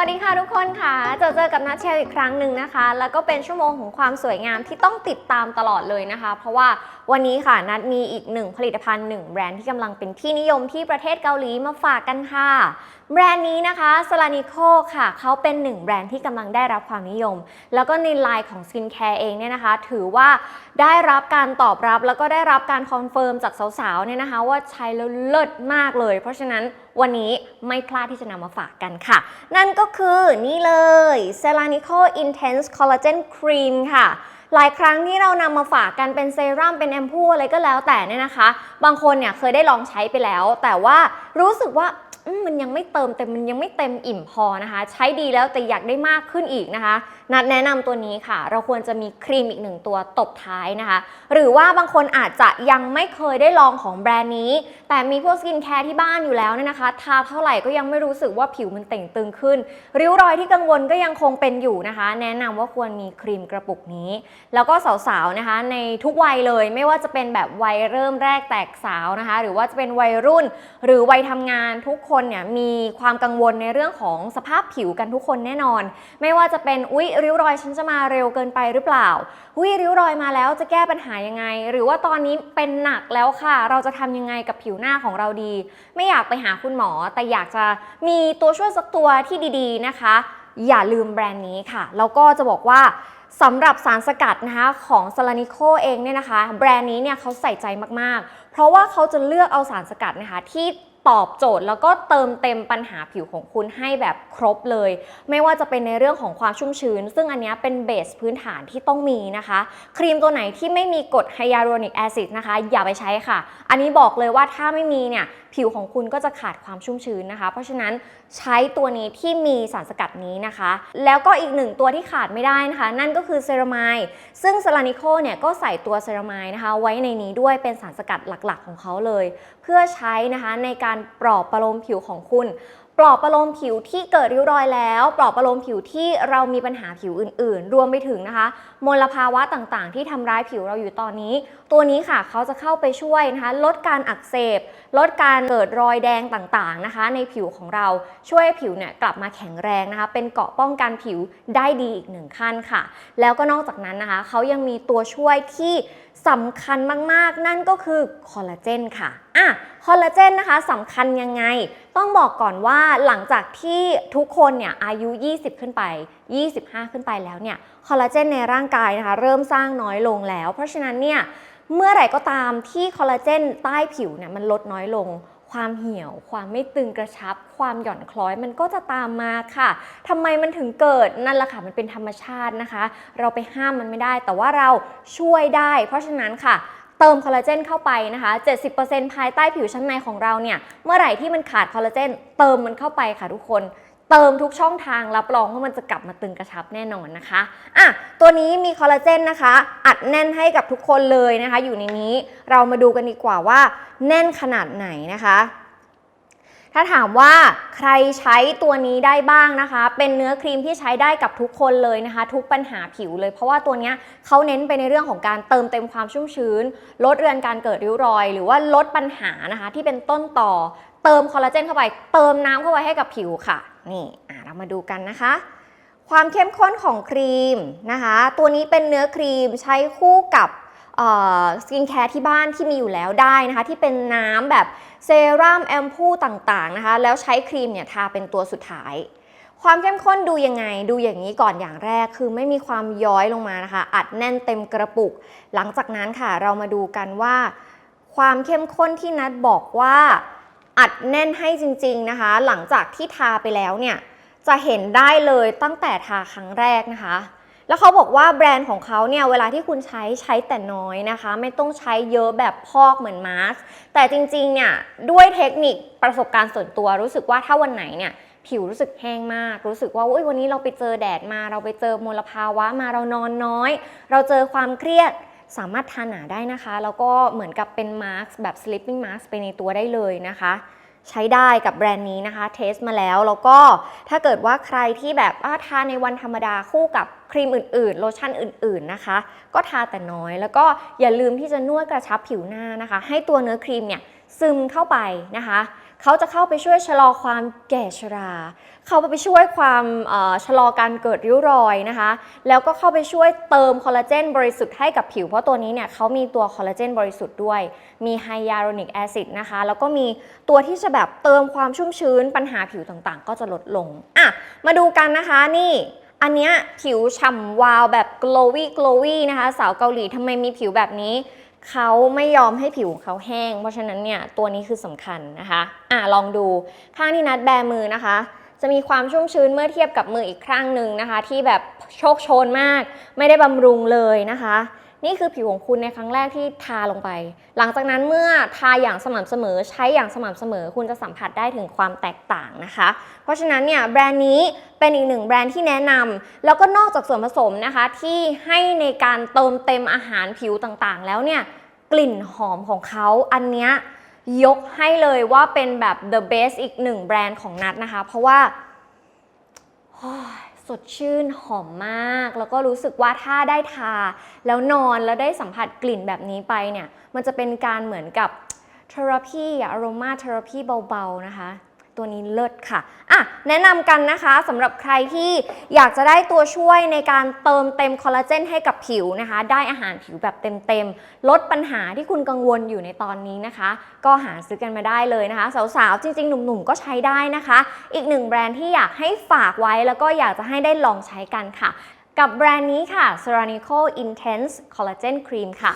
วัสดีค่ะทุกคนค่ะเจอเจอกับนัทเชลอีกครั้งหนึ่งนะคะ แล้วก็เป็นชั่วโมงของความสวยงามที่ต้องติดตามตลอดเลยนะคะ เพราะว่าวันนี้ค่ะนัทมีอีกหนึ่งผลิตภัณฑ์หนึ่งแบรนด์ที่กำลังเป็นที่นิยมที่ประเทศเกาหลีมาฝากกันค่ะ แบรนด์นี้นะคะ s l a n i c o ค่ะ เขาเป็นหนึ่งแบรนด์ที่กำลังได้รับความนิยม แล้วก็ในไลน์ของสกินแคร์เองเนี่ยนะคะ ถือว่าได้รับการตอบรับแล้วก็ได้รับการคอนเฟิร์มจากสาวๆเนี่ยนะคะ ว่าใช้แล้วเลิศมากเลย เพราะฉะนั้นวันนี้ไม่พลาดที่จะนำมาฝากกันค่ะ นั่นก็คือนี่เลย s e l a n i c o Intense Collagen Cream ค่ะหลายครั้งที่เรานำมาฝากกันเป็นเซรั่มเป็นแอมพูอะไรก็แล้วแต่เนี่ยนะคะ บางคนเนี่ยเคยได้ลองใช้ไปแล้ว แต่ว่ารู้สึกว่า มันยังไม่เติมเต็มมันยังไม่เต็มอิ่มพอนะคะ ใช้ดีแล้วแต่อยากได้มากขึ้นอีกนะคะ นัดแนะนำตัวนี้ค่ะ เราควรจะมีครีมอีกหนึ่งตัวตบท้ายนะคะ หรือว่าบางคนอาจจะยังไม่เคยได้ลองของแบรนด์นี้ แต่มีพวกสกินแคร์ที่บ้านอยู่แล้วเนี่ยนะคะทาเท่าไหร่ก็ยังไม่รู้สึกว่าผิวมันเต่งตึงขึ้น ริ้วรอยที่กังวลก็ยังคงเป็นอยู่นะคะ แนะนำว่าควรมีครีมกระปุกนี้ แล้วก็สาวๆนะคะ ในทุกวัยเลยไม่ว่าจะเป็นแบบวัยเริ่มแรกแตกสาวนะคะ หรือว่าจะเป็นวัยรุ่น หรือวัยทำงานทุกคนเนี่ยมีความกังวลในเรื่องของสภาพผิวกันทุกคนแน่นอน ไม่ว่าจะเป็นอุ๊ยริ้วรอยฉันจะมาเร็วเกินไปหรือเปล่าอุ๊ยริ้วรอยมาแล้วจะแก้ปัญหายังไง หรือว่าตอนนี้เป็นหนักแล้วค่ะ เราจะทำยังไงกับผิวหน้าของเราดี ไม่อยากไปหาคุณหมอ แต่อยากจะมีตัวช่วยสักตัวที่ดีๆนะคะ อย่าลืมแบรนด์นี้ค่ะแล้วก็จะบอกว่าสำหรับสารสกัดนะคะของ s ลานิโคเองเนี่ยนะคะ แบรนด์นี้เนี่ยเขาใส่ใจมากๆ เพราะว่าเขาจะเลือกเอาสารสกัดนะคะที่ ตอบโจทย์แล้วก็เติมเต็มปัญหาผิวของคุณให้แบบครบเลย ไม่ว่าจะเป็นในเรื่องของความชุ่มชื้น ซึ่งอันนี้เป็นเบสพื้นฐานที่ต้องมีนะคะ ครีมตัวไหนที่ไม่มีกรดไฮยาลูรอนิกแอซิดนะคะ อย่าไปใช้ค่ะ อันนี้บอกเลยว่าถ้าไม่มีเนี่ยผิวของคุณก็จะขาดความชุ่มชื้นนะคะ เพราะฉะนั้นใช้ตัวนี้ที่มีสารสกัดนี้นะคะ แล้วก็อีกหนึ่งตัวที่ขาดไม่ได้นะคะ นั่นก็คือเซรามายซึ่งซาลานิโคเนี่ยก็ใส่ตัวเซรามายนะคะ ไว้ในนี้ด้วยเป็นสารสกัดหลักๆ ของเขาเลย เพื่อใช้นะคะในการปลอบประโลมผิวของคุณปลอบประโลมผิวที่เกิดริ้วรอยแล้ว ปลอบประโลมผิวที่เรามีปัญหาผิวอื่น ๆ รวมไปถึงนะคะ มลภาวะต่างๆ ที่ทำร้ายผิวเราอยู่ตอนนี้ ตัวนี้ค่ะเขาจะเข้าไปช่วยนะคะลดการอักเสบ ลดการเกิดรอยแดงต่างๆนะคะ ในผิวของเราช่วยผิวเนี่ยกลับมาแข็งแรงนะคะ เป็นเกราะป้องกันผิวได้ดีอีกหนึ่งขั้นค่ะ แล้วก็นอกจากนั้นนะคะเขายังมีตัวช่วยที่สำคัญมากๆ นั่นก็คือคอลลาเจนค่ะอะคอลลาเจนนะคะสำคัญยังไง ต้องบอกก่อนว่าหลังจากที่ทุกคนเนี่ยอายุ 20 ขึ้นไป 25 ขึ้นไปแล้วเนี่ยคอลลาเจนในร่างกายนะคะเริ่มสร้างน้อยลงแล้ว เพราะฉะนั้นเนี่ยเมื่อไหร่ก็ตามที่คอลลาเจนใต้ผิวเนี่ยมันลดน้อยลง ความเหี่ยว ความไม่ตึงกระชับ ความหย่อนคล้อยมันก็จะตามมาค่ะทำไมมันถึงเกิดนั่นแหละค่ะมันเป็นธรรมชาตินะคะ เราไปห้ามมันไม่ได้ แต่ว่าเราช่วยได้ เพราะฉะนั้นค่ะเติมคอลลาเจนเข้าไปนะคะ 70%ภายใต้ผิวชั้นในของเราเนี่ย เมื่อไหร่ที่มันขาดคอลลาเจนเติมมันเข้าไปค่ะทุกคน เติมทุกช่องทางรับรองว่ามันจะกลับมาตึงกระชับแน่นอนนะคะอะตัวนี้มีคอลลาเจนนะคะ อัดแน่นให้กับทุกคนเลยนะคะ อยู่ในนี้เรามาดูกันดีกว่าว่า แน่นขนาดไหนนะคะ ถ้าถามว่าใครใช้ตัวนี้ได้บ้างนะคะ เป็นเนื้อครีมที่ใช้ได้กับทุกคนเลยนะคะ ทุกปัญหาผิวเลย เพราะว่าตัวเนี้ยเขาเน้นไปในเรื่องของการเติมเต็มความชุ่มชื้น ลดเรือนการเกิดริ้วรอย หรือว่าลดปัญหานะคะ ที่เป็นต้นต่อ เติมคอลลาเจนเข้าไป เติมน้ำเข้าไปให้กับผิวค่ะ นี่เรามาดูกันนะคะ ความเข้มข้นของครีมนะคะ ตัวนี้เป็นเนื้อครีมใช้คู่กับสกินแคร์ที่บ้านที่มีอยู่แล้วได้นะคะ ที่เป็นน้ำแบบเซรั่มแอมพูต่างๆนะคะ แล้วใช้ครีมเนี่ยทาเป็นตัวสุดท้ายความเข้มข้นดูยังไงดูอย่างนี้ก่อนอย่างแรกคือไม่มีความย้อยลงมานะคะ อัดแน่นเต็มกระปุก หลังจากนั้นค่ะเรามาดูกันว่า ความเข้มข้นที่นัดบอกว่า อัดแน่นให้จริงๆนะคะ หลังจากที่ทาไปแล้วเนี่ยจะเห็นได้เลยตั้งแต่ทาครั้งแรกนะคะ แล้วเขาบอกว่าแบรนด์ของเขาเนี่ยเวลาที่คุณใช้ใช้แต่น้อยนะคะ ไม่ต้องใช้เยอะแบบพอกเหมือนมาสก์แต่จริงๆเนี่ยด้วยเทคนิคประสบการณ์ส่วนตัวรู้สึกว่าถ้าวันไหนเนี่ยผิวรู้สึกแห้งมาก รู้สึกว่าวันนี้เราไปเจอแดดมา เราไปเจอมลภาวะมาเรานอนน้อย เราเจอความเครียด สามารถทาหนาได้นะคะ แล้วก็เหมือนกับเป็นมาสก์แบบ sleeping mask ไปในตัวได้เลยนะคะ ใช้ได้กับแบรนด์นี้นะคะ เทสมาแล้ว แล้วก็ถ้าเกิดว่าใครที่แบบอ่าทาในวันธรรมดาคู่กับครีมอื่นๆ โลชั่นอื่นๆนะคะ ก็ทาแต่น้อย แล้วก็อย่าลืมที่จะนวดกระชับผิวหน้านะคะ ให้ตัวเนื้อครีมเนี่ยซึมเข้าไปนะคะ เขาจะเข้าไปช่วยชะลอความแก่ชรา เข้าไปช่วยความชะลอการเกิดริ้วรอยนะคะ แล้วก็เข้าไปช่วยเติมคอลลาเจนบริสุทธิ์ให้กับผิว เพราะตัวนี้เนี่ยเขามีตัวคอลลาเจนบริสุทธิ์ด้วย มีไฮยาลูรอนิกแอซิดนะคะ แล้วก็มีตัวที่จะแบบเติมความชุ่มชื้น ปัญหาผิวต่างๆ ก็จะลดลง อะ มาดูกันนะคะนี่อันเนี้ยผิวฉ่ำวาวแบบ glowy glowy นะคะ สาวเกาหลีทำไมมีผิวแบบนี้ เขาไม่ยอมให้ผิวเขาแห้ง เพราะฉะนั้นเนี่ยตัวนี้คือสำคัญนะคะอะลองดูข้างที่นัดแบมือนะคะจะมีความชุ่มชื้นเมื่อเทียบกับมืออีกข้างหนึ่งนะคะ ที่แบบโชคโชนมาก ไม่ได้บำรุงเลยนะคะ นี่คือผิวของคุณในครั้งแรกที่ทาลงไป หลังจากนั้นเมื่อทาอย่างสม่ำเสมอ ใช้อย่างสม่ำเสมอ คุณจะสัมผัสได้ถึงความแตกต่างนะคะ เพราะฉะนั้นเนี่ยแบรนด์นี้เป็นอีกหนึ่งแบรนด์ที่แนะนำแล้วก็นอกจากส่วนผสมนะคะ ที่ให้ในการเติมเต็มอาหารผิวต่างๆ แล้วเนี่ยกลิ่นหอมของเขาอันเนี้ยยกให้เลยว่าเป็นแบบ the best อีกหนึ่งแบรนด์ของนัดนะคะ เพราะว่า สดชื่นหอมมาก แล้วก็รู้สึกว่าถ้าได้ทา แล้วนอนแล้วได้สัมผัสกลิ่นแบบนี้ไปเนี่ย มันจะเป็นการเหมือนกับเทอราพีอะโรมาเทอราพีเบาๆนะคะ ตัวนี้เลิศค่ะอะ แนะนำกันนะคะสำหรับใครที่อยากจะได้ตัวช่วยในการเติมเต็มคอลลาเจนให้กับผิวนะคะ ได้อาหารผิวแบบเต็มๆ ลดปัญหาที่คุณกังวลอยู่ในตอนนี้นะคะ ก็หาซื้อกันมาได้เลยนะคะ สาวๆ จริงๆ หนุ่มๆ ก็ใช้ได้นะคะ อีกหนึ่งแบรนด์ที่อยากให้ฝากไว้แล้วก็อยากจะให้ได้ลองใช้กันค่ะ กับแบรนด์นี้ค่ะ Ceranico Intense Collagen Cream ค่ะ